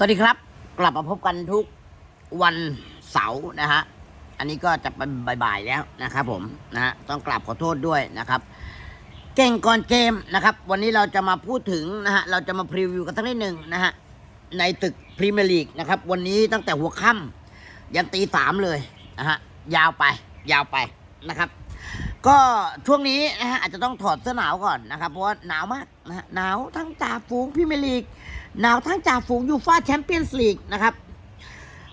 สวัสดีครับ กลับมาพบกันทุกวันเสาร์นะฮะอันนี้ก็จะเป็นบ่ายๆแล้วนะครับ ผมนะฮะต้องกราบขอโทษด้วยนะครับ เก่งก่อนเกมนะครับ วันนี้เราจะมาพูดถึงนะฮะเราจะมาพรีวิวกันสักนิดหนึ่งนะฮะในตึกพรีเมียร์ลีกนะครับ วันนี้ตั้งแต่หัวค่ำยันตีสามเลยนะฮะยาวไป ยาวไปนะครับ ก็ช่วงนี้นะฮะอาจจะต้องถอดเสื้อหนาวก่อนนะครับ เพราะว่าหนาวมากนะฮะหนาวทั้งจ่าฝูงพรีเมียร์ลีก หนาวทั้งจ่าฝูงยูฟ่าแชมเปี้ยนส์ลีกนะครับ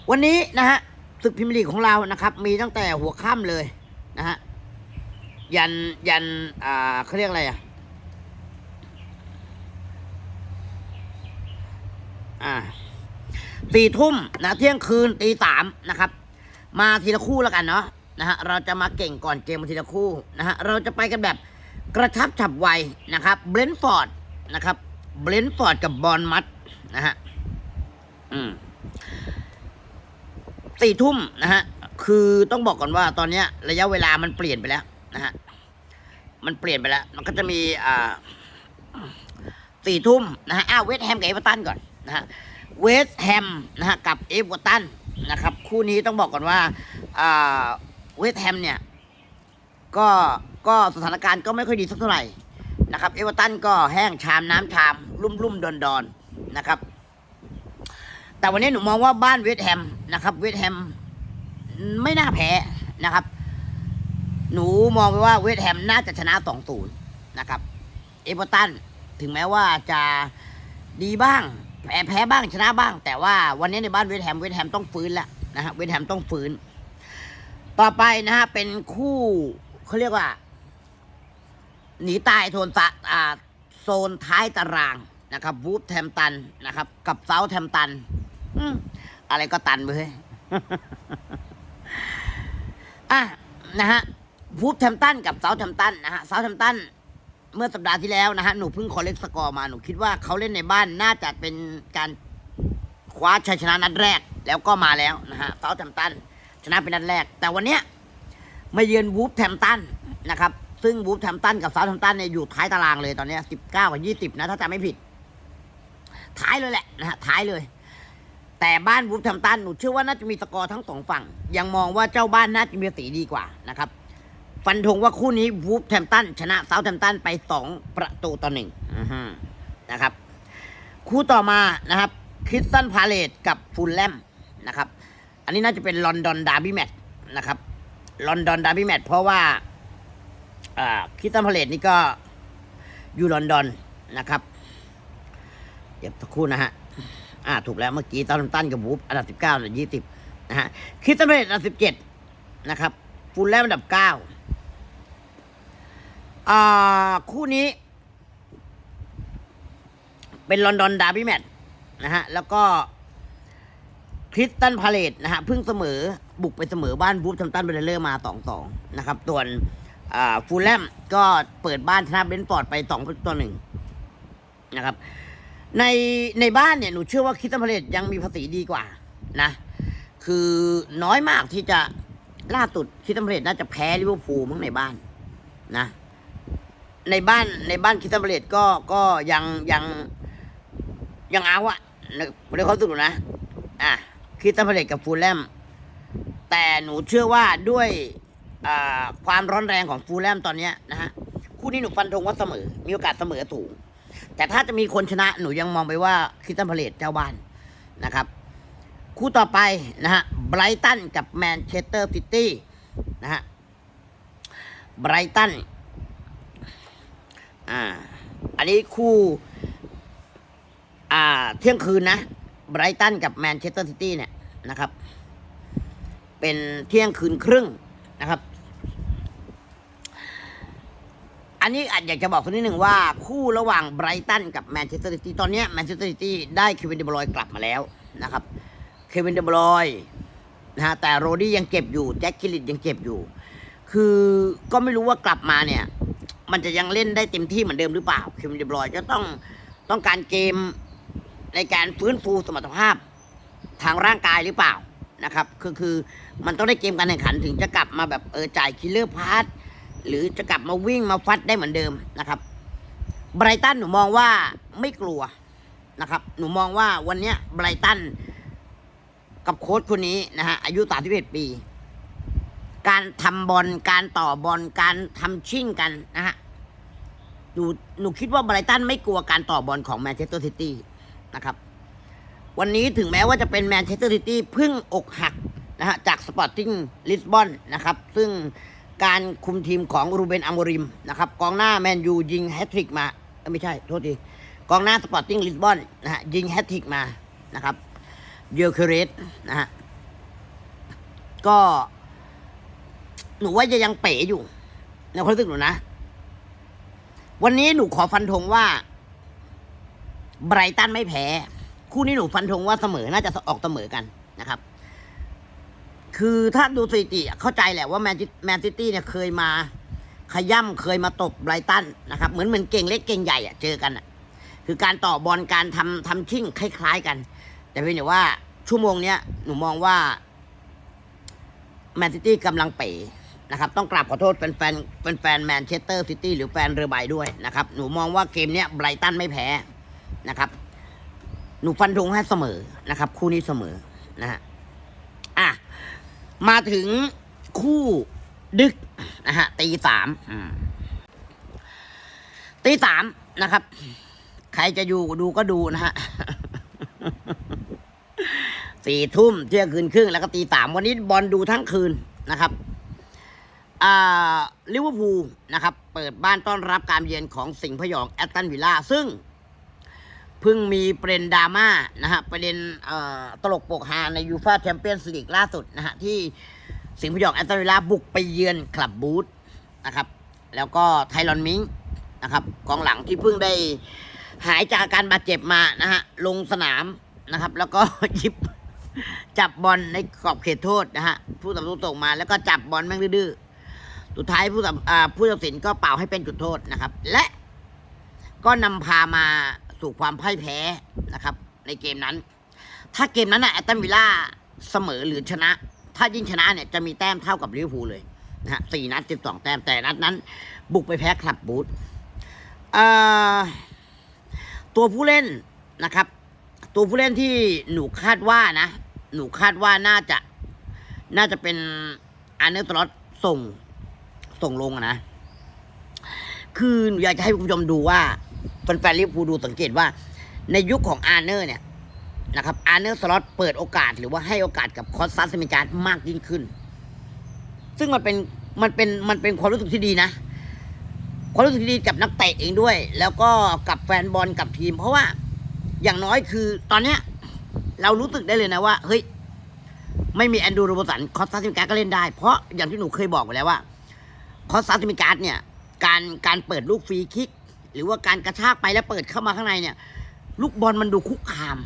วันนี้นะฮะศึกพรีเมียร์ลีกของเรานะครับ มีตั้งแต่หัวค่ำเลยนะฮะยันยันอ่าเขาเรียกอะไรอะอ่าสี่ทุ่มนะเที่ยงคืนตีสามนะครับ มาทีละคู่แล้วกันเนาะนะฮะเราจะมาเก่งก่อนเกมมาทีละคู่นะฮะเราจะไปกันแบบกระชับฉับไวนะครับเบรนฟอร์ดนะครับ เบรนท์ฟอร์ดกับบอลมัดนะฮะอืมสี่ทุ่มนะฮะ คือต้องบอกก่อนว่าตอนเนี้ยระยะเวลามันเปลี่ยนไปแล้วนะฮะ มันเปลี่ยนไปแล้ว มันก็จะมีอ่าสี่ทุ่มนะฮะอ้าวเวสต์แฮมกับเอเวอร์ตันก่อนนะฮะ เวสต์แฮมนะฮะกับเอเวอร์ตันนะครับ คู่นี้ต้องบอกก่อนว่าอ่าเวสต์แฮมเนี่ย ก็ก็สถานการณ์ก็ไม่ค่อยดีสักเท่าไหร่ นะครับเอเวอร์ตันก็แห้งชามน้ำชาม รุ่มรุ่มดอนดอนนะครับ แต่วันนี้หนูมองว่าบ้านเวสแฮมนะครับ เวสแฮมไม่น่าแพ้นะครับ หนูมองไปว่าเวสแฮมน่าจะชนะสองศูนย์นะครับ เอเวอร์ตันถึงแม้ว่าจะดีบ้างแพ้แพ้บ้างชนะบ้าง แต่ว่าวันนี้ในบ้านเวสแฮมเวสแฮมต้องฟื้นแล้วนะฮะเวสแฮมต้องฟื้น ต่อไปนะฮะเป็นคู่เขาเรียกว่า หนีตายโซนตะอ่าโซนท้ายตารางนะครับวูฟแทมตันนะครับ กับเซาแทมตันอืมอะไรก็ตันไปเลยอะนะฮะวูฟแทมตันกับเซาแทมตันนะฮะเซาแทมตันเมื่อสัปดาห์ที่แล้วนะฮะหนูเพิ่งคอเล็กสกอร์มาหนูคิดว่าเขาเล่นในบ้านน่าจะเป็นการคว้าชัยชนะนัดแรกแล้วก็มาแล้วนะฮะเซาแทมตันชนะเป็นนัดแรก แต่วันเนี้ยมาเยือนวูฟแทมตันนะครับ ซึ่งวูฟแทมตันกับเซาแทมตันเนี่ยอยู่ท้ายตารางเลยตอนนี้สิบเก้ากับยี่สิบนะ ถ้าจำไม่ผิด ท้ายเลยแหละนะฮะท้ายเลย แต่บ้านวูฟแทมตันหนูเชื่อว่าน่าจะมีสกอร์ทั้งสองฝั่ง ยังมองว่าเจ้าบ้านน่าจะมีสีดีกว่านะครับ ฟันธงว่าคู่นี้วูฟแทมตันชนะเซาแทมตันไปสองประตูต่อหนึ่งนะครับ คู่ต่อมานะครับคริสตันพาเลตกับฟูลแลมนะครับ อันนี้น่าจะเป็นลอนดอนดาร์บี้แมตช์นะครับลอนดอนดาร์บี้แมตช์เพราะว่า คริสตันพาเลตนี่ก็อยู่ลอนดอนนะครับเดี๋ยวสักครู่นะฮะอ่าถูกแล้วเมื่อกี้ตอนตันกับวูฟอันดับสิบเก้าอันดับยี่สิบนะฮะคริสตันพาเลตอันดับสิบเจ็ดนะครับฟูลแลมอันดับเก้าอ่าคู่นี้ เป็นลอนดอนดาร์บี้แมตช์นะฮะแล้วก็คริสตันพาเลตนะฮะเพิ่งเสมอบุกไปเสมอบ้านบูฟทัมตันเบลเลอร์มาสองสองนะครับส่วน ฟูลแลมก็เปิดบ้านชนะเบนฟอร์ดไปสองต่อหนึ่งนะครับ ในในบ้านเนี่ยหนูเชื่อว่าคิสตันพาเลตยังมีภาษีดีกว่านะ คือน้อยมากที่จะล่าสุดคิสตันพาเลตน่าจะแพ้ลิเวอร์พูลมั้งในบ้านนะ ในบ้านในบ้านคิสตันพาเลตก็ก็ยังยังยังเอาอะในความสึกหนูนะ อะคิสตันพาเลตกับฟูลแลมแต่หนูเชื่อว่าด้วย ความร้อนแรงของฟูลแลมตอนนี้นะฮะคู่นี้หนูฟันธงว่าเสมอ มีโอกาสเสมอสูง แต่ถ้าจะมีคนชนะหนูยังมองไปว่าคิสตันพาเลตเจ้าบ้านนะครับ คู่ต่อไปนะฮะไบรตันกับแมนเชสเตอร์ซิตี้นะฮะไบรตันอ่าอันนี้คู่อ่าเที่ยงคืนนะไบรตันกับแมนเชสเตอร์ซิตี้เนี่ยนะครับ เป็นเที่ยงคืนครึ่งนะครับ อันนี้อาจอยากจะบอกสักนิดหนึ่งว่า คู่ระหว่างไบรตันกับแมนเชสเตอร์ซิตี้ตอนนี้แมนเชสเตอร์ซิตี้ได้เควินเดบรอยกลับมาแล้วนะครับเควินเดบรอยนะฮะแต่โรดี้ยังเก็บอยู่แจ็คกิลิตยังเก็บอยู่ คือก็ไม่รู้ว่ากลับมาเนี่ย มันจะยังเล่นได้เต็มที่เหมือนเดิมหรือเปล่าเควินเดบรอยจะต้องต้องการเกมในการฟื้นฟูสมรรถภาพทางร่างกายหรือเปล่านะครับคือคือมันต้องได้เกมการแข่งขันถึงจะกลับมาแบบเออจ่ายคิลเลอร์พาร์ท หรือจะกลับมาวิ่งมาฟัดได้เหมือนเดิมนะครับไบรตันหนูมองว่าไม่กลัวนะครับ หนูมองว่าวันนี้ไบรตันกับโค้ชคนนี้นะฮะอายุ 31 ปี การทำบอลการต่อบอลการทำชิ่งกันนะฮะหนูหนูคิดว่าไบรตันไม่กลัวการต่อบอลของแมนเชสเตอร์ซิตี้นะครับวันนี้ถึงแม้ว่าจะเป็นแมนเชสเตอร์ซิตี้พิ่งอกหักนะฮะจากสปอร์ติ้งลิสบอนนะครับ ซึ่ง การคุมทีมของรูเบนอามริมนะครับกองหน้าแมนยูยิงแฮตทริกมาไม่ใช่โทษทีกองหน้าสปอร์ติ้งลิสบอนนะฮะยิงแฮตทริกมานะครับเยอเคเรสนะฮะก็หนูว่าจะยังเป๋อยู่ในความรู้สึกหนูนะ วันนี้หนูขอฟันธงว่าไบรตันไม่แพ้ คู่นี้หนูฟันธงว่าเสมอน่าจะออกเสมอกันนะครับ คือถ้าดูสถิติเข้าใจแหละว่าแมนแมนซิตี้เนี่ยเคยมา ขย่ำเคยมาตบไบรตันนะครับ เหมือนเหมือนเก่งเล็กเก่งใหญ่อะเจอกันอะคือการต่อบอลการทำทำชิ่งคล้าย ๆ กัน แต่เพียงแต่ว่าชั่วโมงเนี้ยหนูมองว่าแมนซิตี้กำลังเป๋นะครับ ต้องกราบขอโทษแฟนแฟนแฟนแมนเชสเตอร์ซิตี้หรือแฟนเรือใบด้วยนะครับ หนูมองว่าเกมเนี้ยไบรตันไม่แพ้นะครับ หนูฟันธงให้เสมอนะครับ คู่นี้เสมอนะฮะ มาถึงคู่ดึกนะฮะตีสามตีสามนะครับ ใครจะอยู่ดูก็ดูนะฮะสี่ทุ่มเที่ยงคืนครึ่งแล้วก็ตีสามวันนี้บอลดูทั้งคืนนะครับลิเวอร์พูลนะครับ เปิดบ้านต้อนรับการเยือนของสิงห์พยองแอตตันวิลล่าซึ่ง พิ่งมีประเด็นดราม่านะฮะประเด็นตลกโปกฮาในยูฟาแชมเปี้ยนส์ลีกล่าสุดนะฮะที่สิงห์พยองแอตตันวิลาบุกไปเยือนคลับบูธนะครับแล้วก็ไทรอนมิงนะครับกองหลังที่เพิ่งได้หายจากอาการบาดเจ็บมานะฮะลงสนามนะครับ แล้วก็ยิบจับบอลในขอบเขตโทษนะฮะผู้ตัดสินส่งมาแล้วก็จับบอลแม่งดื้อสุดท้ายผู้ตัดผู้ตัดสินก็เป่าให้เป็นจุดโทษนะครับ และก็นำพามา สู่ความพ่ายแพ้นะครับ ในเกมนั้น ถ้าเกมนั้นนะแอตตันวิลล่าเสมอหรือชนะ ถ้ายิ่งชนะเนี่ยจะมีแต้มเท่ากับลิเวอร์พูลเลยนะฮะสี่นัดสิบสองแต้มแต่นัดนั้น บุกไปแพ้คลับบูธเอ่อตัวผู้เล่นนะครับ ตัวผู้เล่นที่หนูคาดว่านะ หนูคาดว่าน่าจะ น่าจะเป็นอันเนอร์สล็อตส่งส่งลงนะ คือหนูอยากจะให้คุณผู้ชมดูว่า แฟนๆลิเวอร์พูลดูสังเกตว่า ในยุคของอาร์เนอร์เนี่ยนะครับอาร์เนอร์สล็อตเปิดโอกาสหรือว่าให้โอกาสกับคอสซัสเซมิการ์มากยิ่งขึ้น ซึ่งมันเป็นมันเป็นมันเป็นความรู้สึกที่ดีนะ ความรู้สึกที่ดีกับนักเตะเองด้วย แล้วก็กับแฟนบอลกับทีม เพราะว่าอย่างน้อยคือตอนเนี้ยเรารู้สึกได้เลยนะว่า เฮ้ย ไม่มีแอนดูโรบสันคอสซัสเซมิการ์ก็เล่นได้ เพราะอย่างที่หนูเคยบอกไปแล้วว่า คอสซัสเซมิการ์เนี่ย การการเปิดลูกฟรีคิก หรือว่าการกระชากไปแล้วเปิดเข้ามาข้างในเนี่ย ลูกบอลมันดูคุกคาม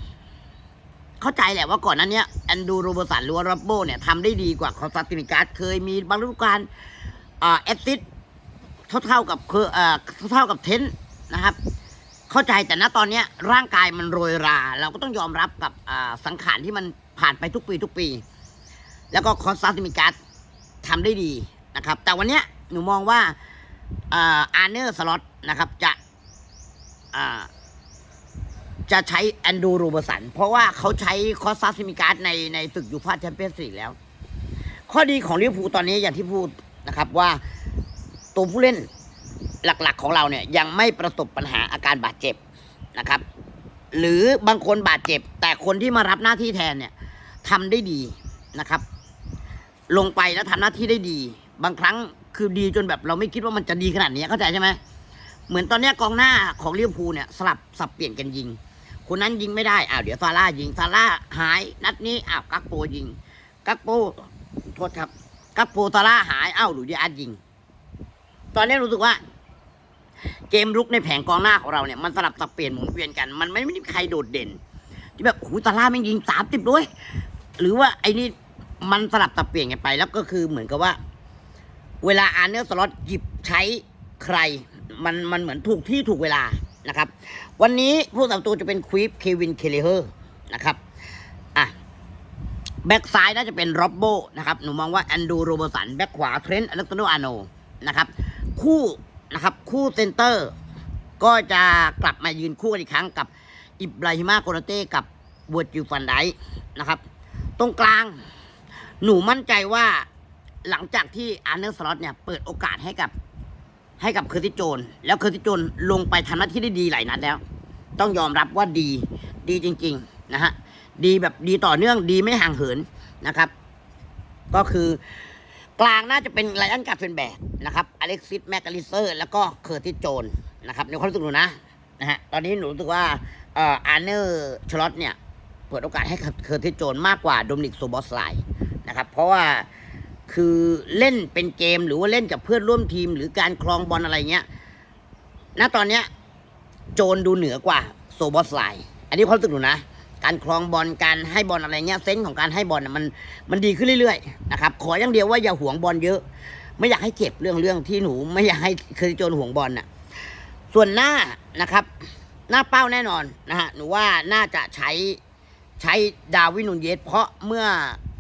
เข้าใจแหละว่าก่อนนั้นเนี้ยแอนดูโรเบอร์สันหรือว่ารับโบเนี่ยทำได้ดีกว่าคอสตัติมิการ์ดเคยมีบางฤดูกาลอ่าแอสซิสเท่าเท่าๆกับเคอเท่าเท่าๆกับเทนต์นะครับ เข้าใจแต่ณตอนนี้ร่างกายมันโรยรา เราก็ต้องยอมรับกับสังขารที่มันผ่านไปทุกปีทุกปี แล้วก็คอสตัติมิการ์ดทำได้ดีนะครับ แต่วันนี้หนูมองว่าอาร์เนอร์สล็อตนะครับ จะ จะใช้แอนดูโรเบอร์สัน เพราะว่าเขาใช้คอสซัสซิมิการ์ดในในศึกยูฟาแชมเปี้ยนส์ลีกแล้ว ข้อดีของลิเวอร์พูลตอนนี้อย่างที่พูดนะครับว่าตัวผู้เล่นหลักๆของเราเนี่ยยังไม่ประสบปัญหาอาการบาดเจ็บนะครับ หรือบางคนบาดเจ็บ แต่คนที่มารับหน้าที่แทนเนี่ยทำได้ดีนะครับ ลงไปแล้วทำหน้าที่ได้ดี บางครั้งคือดีจนแบบเราไม่คิดว่ามันจะดีขนาดนี้เข้าใจใช่ไหม เหมือนตอนนี้กองหน้าของลิเวอร์พูลเนี่ยสลับสับเปลี่ยนกันยิง คนนั้นยิงไม่ได้อ้าวเดี๋ยวซาร่ายิงซาร่าหาย นัดนี้อ้าวกักโปยิง กักโปโทษครับ กักโปซาร่าหายอ้าวหลุยส์ดิอาร์ยิง ตอนนี้รู้สึกว่า เกมรุกในแผงกองหน้าของเราเนี่ยมันสลับสับเปลี่ยนหมุนเวียนกัน มันไม่ไม่มีใครโดดเด่น ที่แบบโอ้ซาร่าแม่ยิงสามสิบด้วย หรือว่าไอ้นี่มันสลับสับเปลี่ยนกันไปแล้วก็คือเหมือนกับว่า เวลาอาร์เนอร์สล็อตหยิบใช้ใคร มันมันเหมือนถูกที่ถูกเวลานะครับ วันนี้ผู้สับตัวจะเป็นควีฟเควินเคเลเฮอร์นะครับอะแบ็กซ้ายน่าจะเป็นร็อบโบนะครับหนูมองว่าแอนดูโรเบอร์สันแบ็กขวาเทรนต์อเล็กซานโดอาโนนะครับ คู่นะครับ คู่เซนเตอร์ ก็จะกลับมายืนคู่กันอีกครั้งกับอิบราฮิมาโกนาเต้กับเวอร์จิฟันไดนะครับ ตรงกลาง หนูมั่นใจว่าหลังจากที่อาร์เนอร์สล็อตเนี่ย เปิดโอกาสให้กับ ให้กับเคอร์ติโจน แล้วเคอร์ติโจนลงไปทำหน้าที่ได้ดีหลายนัดแล้ว ต้องยอมรับว่าดีดีจริง ๆ นะฮะ ดีแบบดีต่อเนื่องดีไม่ห่างเหินนะครับ ก็คือกลางน่าจะเป็นไลอันกาเฟนแบกนะครับอเล็กซิสแมกกาลิเซอร์ แล้วก็เคอร์ติโจนนะครับในความรู้สึกหนูนะนะฮะตอนนี้หนูรู้สึกว่าเอ่ออาร์เนอร์ชลอตเนี่ยเปิดโอกาสให้กับเคอร์ติโจนมากกว่าโดมินิกโซบอสไลนะครับเพราะว่า คือเล่นเป็นเกมหรือว่าเล่นกับเพื่อนร่วมทีม หรือการคลองบอลอะไรเงี้ยณตอนเนี้ยโจนดูเหนือกว่าโซบอสไลอันนี้ความรู้สึกหนูนะ การคลองบอลการให้บอลอะไรเงี้ยเซนส์ของการให้บอลมันมันดีขึ้นเรื่อยๆนะครับขออย่างเดียวว่าอย่าหวงบอลเยอะ ไม่อยากให้เจ็บเรื่องเรื่องที่หนู ไม่อยากให้เคยโจนห่วงบอลน่ะส่วนหน้านะครับ หน้าเป้าแน่นอนนะฮะหนูว่าน่าจะใช้ใช้ดาวินนูนเยสเพราะเมื่อ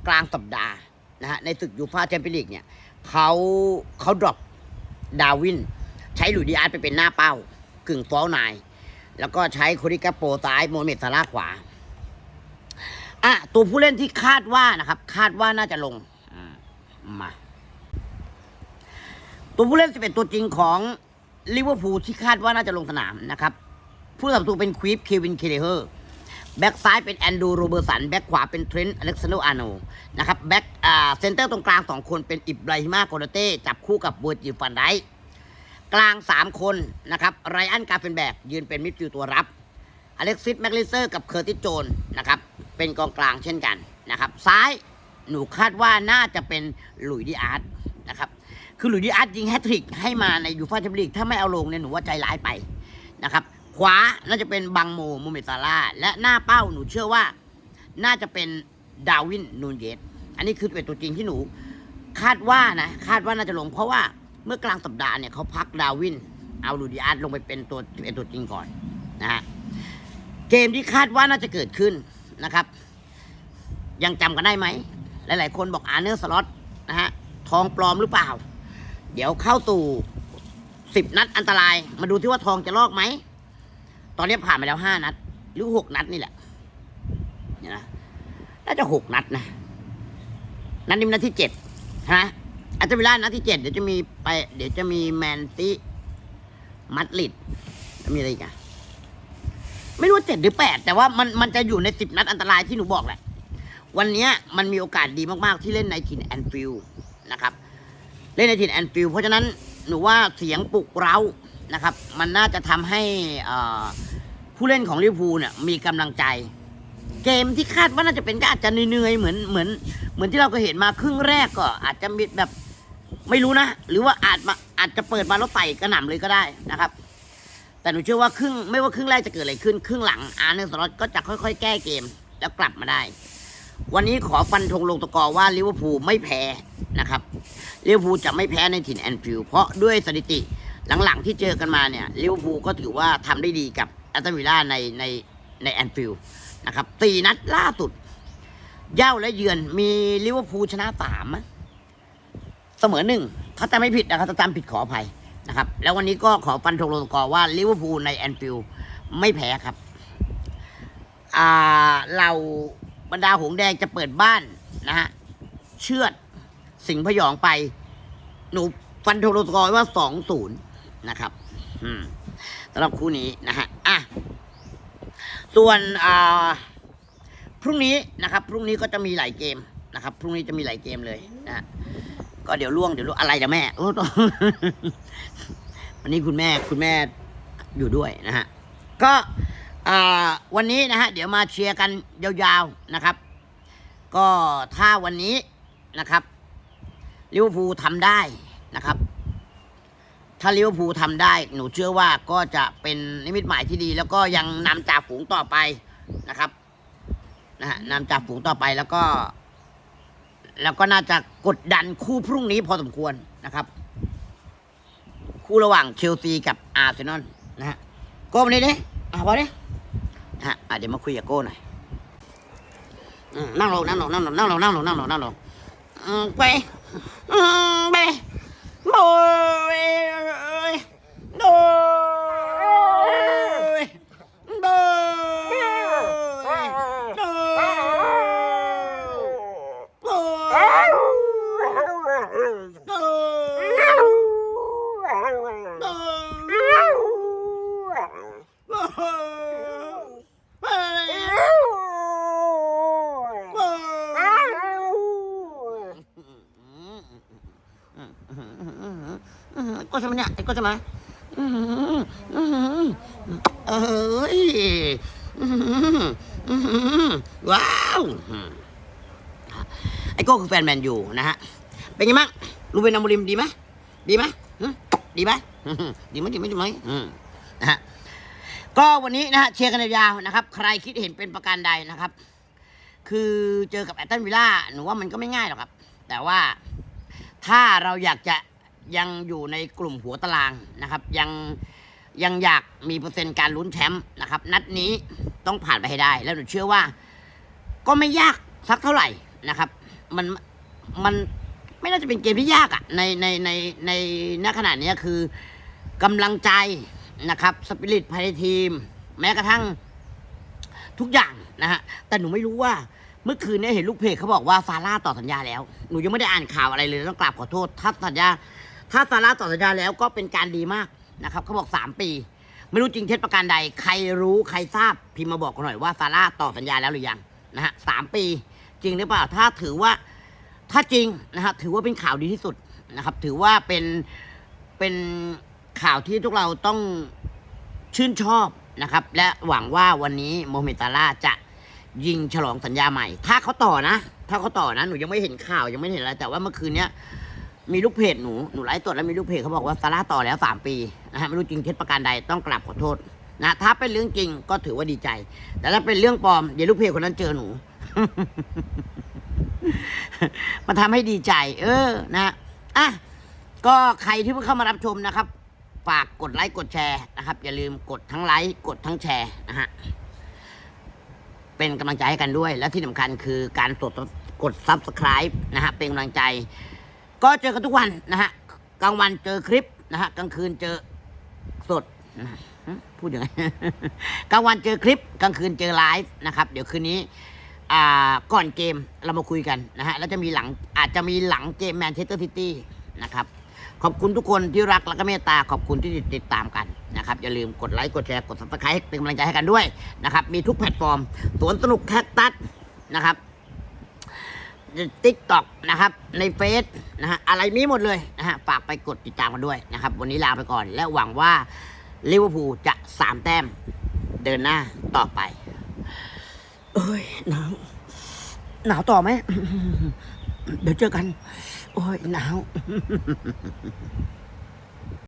กลางสัปดาห์ นะฮะในศึกยูฟ่าแชมเปี้ยนลีกเนี่ยเขาเขาดรอปดาวิน ใช้หลุยดีอาร์ไปเป็นหน้าเป้ากึ่งฟอลนน์แล้วก็ใช้โคดิกาโปซ้ายโมเมดซาร่าขวาอะตัวผู้เล่นที่คาดว่านะครับ คาดว่าน่าจะลงมาตัวผู้เล่น 11 ตัวจริงของลิเวอร์พูลที่คาดว่าน่าจะลงสนามนะครับ ผู้สับตัวเป็นควีฟเควินเคเดเฮอร์ แบ็กซ้ายเป็นแอนดูโรเบอร์สัน แบ็กขวาเป็นเทรนต์อเล็กซานโดอาโนนะครับ แบ็กอ่าเซนเตอร์ตรงกลางสองคนเป็นอิบราฮิมาโกนเต้ จับคู่กับเวอร์จิฟันไดกลาง3คนนะครับไรอันกาเฟนแบก ยืนเป็นมิดฟิลด์ตัวรับ อเล็กซิสแมกลิเซอร์กับเคอร์ติสโจนนะครับ เป็นกองกลางเช่นกันนะครับซ้ายหนูคาดว่าน่าจะเป็นหลุยดีอาร์ตนะครับคือหลุยดีอาร์ตยิงแฮตทริกให้มาในยูฟ่าแชมเปี้ยนลีกถ้าไม่เอาลงเนี่ยหนูว่าใจร้ายไปนะครับ ขวาน่าจะเป็นบังโมโมเมดซาร่าและหน้าเป้าหนูเชื่อว่า น่าจะเป็นดาวินนูนเยสอันนี้คือเป็นตัวจริงที่หนู คาดว่านะคาดว่าน่าจะลง เพราะว่าเมื่อกลางสัปดาห์เนี่ยเขาพักดาวินเอาลุยส์ดีอาร์ลงไปเป็นตัวเป็นตัวจริงก่อนนะฮะเกมที่คาดว่าน่าจะเกิดขึ้นนะครับ ยังจำกันได้ไหม หลาย ๆ คนบอกอาร์เนอร์สล็อตนะฮะทองปลอมหรือเปล่า เดี๋ยวเข้าสู่สิบนัดอันตราย มาดูที่ว่าทองจะลอกไหม ตอนนี้ผ่านไปแล้วห้านัด หรือหกนัดนี่แหละเนี่ยนะน่าจะหกนัดนะนัดนี้เป็นนัดที่เจ็ดฮะอาจจะเวลานัดที่เจ็ดเดี๋ยวจะมีไป เดี๋ยวจะมีแมนซีมัดลิดแล้วมีอะไรอีกอะไม่รู้เจ็ดหรือแปดแต่ว่ามันมันจะอยู่ในสิบนัดอันตรายที่หนูบอกแหละ วันนี้มันมีโอกาสดีมากๆ ที่เล่นในถิ่นแอนฟิลนะครับ เล่นในถิ่นแอนฟิลเพราะฉะนั้นหนูว่าเสียงปลุกเร้านะครับ มันน่าจะทำให้อ่า ผู้เล่นของลิเวอร์พูลเนี่ยมีกำลังใจ เกมที่คาดว่าน่าจะเป็นก็อาจจะเหนื่อยเหมือนเหมือน เหมือนที่เราเคยเห็นมาครึ่งแรกก็ อาจจะมีแบบไม่รู้นะ หรือว่าอาจมาอาจจะเปิดมาแล้วใส่กระหน่ำเลยก็ได้นะครับ แต่หนูเชื่อว่าครึ่งไม่ว่าครึ่งแรกจะเกิดอะไรขึ้นครึ่งหลังอาร์เนอร์สลอตก็จะค่อย ๆ แก้เกมแล้วกลับมาได้ วันนี้ขอฟันธงลงตะกอว่าลิเวอร์พูลไม่แพ้นะครับลิเวอร์พูลจะไม่แพ้ในถิ่นแอนฟิลด์เพราะด้วยสถิติหลังๆที่เจอกันมาเนี่ยลิเวอร์พูลก็ถือว่าทำได้ดีกับ แอตตันวิลล่าในในในแอนฟิลด์นะครับตีนัดล่าสุด เย้าและเยือนมีลิเวอร์พูลชนะสามเสมอหนึ่งถ้าจำไม่ผิดนะครับถ้าจำผิดขออภัยนะครับ แล้ววันนี้ก็ขอฟันธงโลกอว่าลิเวอร์พูลในแอนฟิลด์ไม่แพ้ครับเราบรรดาหงแดงจะเปิดบ้านนะฮะเชือดสิงห์พยองไป หนูฟันธงโลกอว่าสองศูนย์นะครับ อืมำหรับคู่นี้นะฮะอะส่วนอ่าพรุ่งนี้นะครับ พรุ่งนี้ก็จะมีหลายเกมนะครับ พรุ่งนี้จะมีหลายเกมเลยนะฮะก็เดี๋ยวล่วงเดี๋ยวล่วงอะไรจะแม่โอ้วันนี้คุณแม่คุณแม่อยู่ด้วยนะฮะก็วันนี้นะฮะเดี๋ยวมาเชียร์กันยาวๆนะครับ ก็ถ้าวันนี้นะครับลิเวอร์พูลทำได้นะครับ ถ้าลิเวอร์พูลทำได้ หนูเชื่อว่าก็จะเป็นนิมิตหมายที่ดี แล้วก็ยังนำจ่าฝูงต่อไปนะครับนะฮะนำจ่าฝูงต่อไปแล้วก็ แล้วก็น่าจะกดดันคู่พรุ่งนี้พอสมควรนะครับ คู่ระหว่างเชลซีกับอาร์เซนอลนะฮะโก้มานี่ดิอะพอดินะฮะอะเดี๋ยวมาคุยกับโก้หน่อยนั่งลงนั่งลงนั่งลงนั่งลงนั่งลงนั่งลงนั่งลงอืมไปอืมไป โอ้ยโอ้ยโอ้ยโอ้ย ใช่ไหมเนี่ยไอ้ก็ใช่ไหมอื้อหืออือหือเอ้ยอือหืออือหือว้าวไอ้โก้คือแฟนแมนยูนะฮะ เป็นยังไงบ้างรูเบนอามูริมดีไหมดีไหมดีไหมดีไหมดีไหมดีไหมอืมนะฮะก็วันนี้นะฮะเชียร์กันยาวนะครับ ใครคิดเห็นเป็นประการใดนะครับ คือเจอกับแอตตันวิลล่าหนูว่ามันก็ไม่ง่ายหรอกครับ แต่ว่าถ้าเราอยากจะ ยังอยู่ในกลุ่มหัวตารางนะครับ ยังยังอยากมีเปอร์เซ็นต์การลุ้นแชมป์นะครับ นัดนี้ต้องผ่านไปให้ได้ แล้วหนูเชื่อว่า ก็ไม่ยากสักเท่าไหร่นะครับ มันมันไม่น่าจะเป็นเกมที่ยากอะ่ะในในในในณขณะนี้คือกำลังใจนะครับสปิริตภายในทีม แม้กระทั่งทุกอย่างนะฮะแต่หนูไม่รู้ว่าเมื่อคืนนี้เห็นลูกเพจเขาบอกว่าซาร่าต่อสัญญาแล้ว หนูยังไม่ได้อ่านข่าวอะไรเลยต้องกราบขอโทษถ้าสัญญา ถ้าซาร่าต่อสัญญาแล้วก็เป็นการดีมากนะครับเขาบอกสามปี ไม่รู้จริงเท็จประการใด ใครรู้ใครทราบพิมพ์มาบอกกันหน่อยว่าซาร่าต่อสัญญาแล้วหรือยังนะฮะสามปีจริงหรือเปล่า ถ้าถือว่าถ้าจริงนะฮะถือว่าเป็นข่าวดีที่สุดนะครับ ถือว่าเป็นเป็นข่าวที่ทุกเราต้องชื่นชอบนะครับ และหวังว่าวันนี้โมฮัมเหม็ดซาร่าจะยิงฉลองสัญญาใหม่ ถ้าเขาต่อนะ ถ้าเขาต่อนะ หนูยังไม่เห็นข่าวยังไม่เห็นอะไร แต่ว่าเมื่อคืนเนี้ย มีลูกเพจหนู หนูไลฟ์สดแล้วมีลูกเพจเขาบอกว่าซาร่าต่อแล้วสามปีนะฮะไม่รู้จริงเท็จประการใดต้องกราบขอโทษนะถ้าเป็นเรื่องจริงก็ถือว่าดีใจ แต่ถ้าเป็นเรื่องปลอมเดี๋ยวลูกเพจคนนั้นเจอหนูมันทำให้ดีใจ เออนะอะก็ใครที่เพิ่งเข้ามารับชมนะครับ ฝากกดไลค์กดแชร์นะครับ อย่าลืมกดทั้งไลค์กดทั้งแชร์นะฮะเป็นกำลังใจให้กันด้วย และที่สำคัญคือการกดกด subscribe นะฮะเป็นกำลังใจ ก็เจอกันทุกวันนะฮะกลางวันเจอคลิปนะฮะกลางคืนเจอสดพูดยังไงกลางวันเจอคลิปกลางคืนเจอไลฟ์นะครับ เดี๋ยวคืนนี้ก่อนเกมเรามาคุยกันนะฮะแล้วจะมีหลังอาจจะมีหลังเกมแมนเชสเตอร์ซิตี้นะครับขอบคุณทุกคนที่รักและก็เมตตาขอบคุณที่ติดตามกันนะครับ อย่าลืมกดไลค์กดแชร์กดซับสไครต์เป็นกำลังใจให้กันด้วยนะครับ มีทุกแพลตฟอร์ม สวนสนุกแคคตัสนะครับ ติ๊กต็อกนะครับในเฟซนะฮะอะไรมีหมดเลยนะฮะฝากไปกดติดตามกันด้วยนะครับ วันนี้ลาไปก่อน และหวังว่าลิเวอร์พูลจะสามแต้มเดินหน้าต่อไป เอ้ยหนาวหนาวต่อไหม เดี๋ยวเจอกัน โอ้ยหนาว